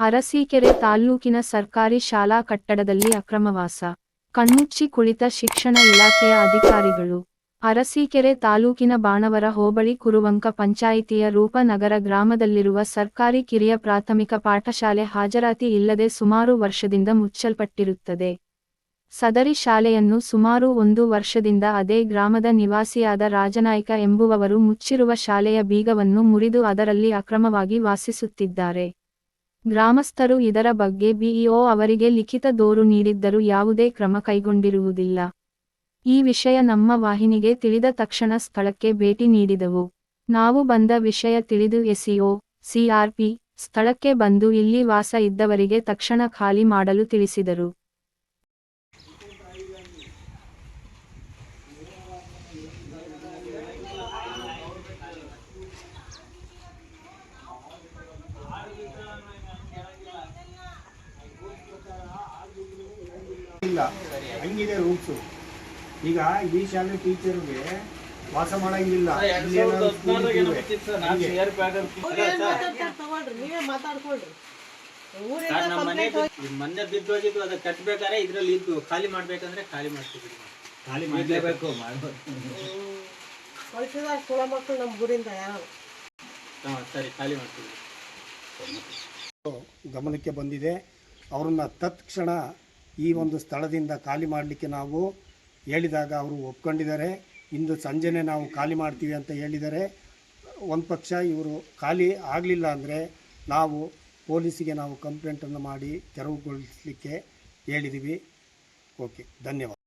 ಅರಸೀಕೆರೆ ತಾಲ್ಲೂಕಿನ ಸರ್ಕಾರಿ ಶಾಲಾ ಕಟ್ಟಡದಲ್ಲಿ ಅಕ್ರಮವಾಸ, ಕಣ್ಮುಚ್ಚಿ ಕುಳಿತ ಶಿಕ್ಷಣ ಇಲಾಖೆಯ ಅಧಿಕಾರಿಗಳು, ಅರಸೀಕೆರೆ ತಾಲೂಕಿನ ಬಾಣವರ ಹೋಬಳಿ ಕುರುವಂಕ ಪಂಚಾಯಿತಿಯ ರೂಪನಗರ ಗ್ರಾಮದಲ್ಲಿರುವ ಸರ್ಕಾರಿ ಕಿರಿಯ ಪ್ರಾಥಮಿಕ ಪಾಠಶಾಲೆ ಹಾಜರಾತಿ ಇಲ್ಲದೆ ಸುಮಾರು ವರ್ಷದಿಂದ ಮುಚ್ಚಲ್ಪಟ್ಟಿರುತ್ತದೆ. ಸದರಿ ಶಾಲೆಯನ್ನು ಸುಮಾರು ಒಂದು ವರ್ಷದಿಂದ ಅದೇ ಗ್ರಾಮದ ನಿವಾಸಿಯಾದ ರಾಜನಾಯ್ಕ ಎಂಬುವವರು ಮುಚ್ಚಿರುವ ಶಾಲೆಯ ಬೀಗವನ್ನು ಮುರಿದು ಅದರಲ್ಲಿ ಅಕ್ರಮವಾಗಿ ವಾಸಿಸುತ್ತಿದ್ದಾರೆ. ಗ್ರಾಮಸ್ಥರು ಇದರ ಬಗ್ಗೆ ಬಿಇಒ ಅವರಿಗೆ ಲಿಖಿತ ದೂರು ನೀಡಿದ್ದರೂ ಯಾವುದೇ ಕ್ರಮ ಕೈಗೊಂಡಿರುವುದಿಲ್ಲ. ಈ ವಿಷಯ ನಮ್ಮ ವಾಹಿನಿಗೆ ತಿಳಿದ ತಕ್ಷಣ ಸ್ಥಳಕ್ಕೆ ಭೇಟಿ ನೀಡಿದವು. ನಾವು ಬಂದ ವಿಷಯ ತಿಳಿದು ಎಸ್ಇಒ ಸಿಆರ್ಪಿ ಸ್ಥಳಕ್ಕೆ ಬಂದು ಇಲ್ಲಿ ವಾಸ ಇದ್ದವರಿಗೆ ತಕ್ಷಣ ಖಾಲಿ ಮಾಡಲು ತಿಳಿಸಿದರು. ಇಲ್ಲ. ಹಂಗಿದೆ ರೂಲ್ಸು. ಈಗ ಈ ಶಾಲೆ ಟೀಚರ್ಗೆ ವಾಸ ಮಾಡಂಗಿಲ್ಲ. ಮೊನ್ನೆ ಬಿದ್ದೋಗಿದ್ದು ಅದ ಕಟ್ಬೇಕಾರೆ ಇದ್ರಲ್ಲಿ ಇದ್ದು ಖಾಲಿ ಮಾಡ್ಬೇಕಂದ್ರೆ ಖಾಲಿ ಮಾಡ್ತೀವಿ. ಖಾಲಿ ಮಾಡಲೇಬೇಕು. ಕಳಿಸಿದ ಕುಳ ಮಕ್ಕಳು ನಮ್ಮ ಊರಿಂದ ಯಾರು? ಹಾ ಸರಿ ಖಾಲಿ ಮಾಡ್ತೀವಿ. ಗಮನಕ್ಕೆ ಬಂದಿದೆ. ಅವ್ರನ್ನ ತತ್ಕ್ಷಣ ಈ ಒಂದು ಸ್ಥಳದಿಂದ ಖಾಲಿ ಮಾಡಲಿಕ್ಕೆ ನಾವು ಹೇಳಿದಾಗ ಅವರು ಒಪ್ಕೊಂಡಿದ್ದಾರೆ. ಇಂದು ಸಂಜೆನೇ ನಾವು ಖಾಲಿ ಮಾಡ್ತೀವಿ ಅಂತ ಹೇಳಿದ್ದಾರೆ. ಒಂದು ಪಕ್ಷ ಇವರು ಖಾಲಿ ಆಗಲಿಲ್ಲ ಅಂದರೆ ನಾವು ಪೊಲೀಸಿಗೆ ನಾವು ಕಂಪ್ಲೇಂಟನ್ನು ಮಾಡಿ ತೆರವುಗೊಳಿಸಲಿಕ್ಕೆ ಹೇಳಿದ್ದೀವಿ ಓಕೆ, ಧನ್ಯವಾದ.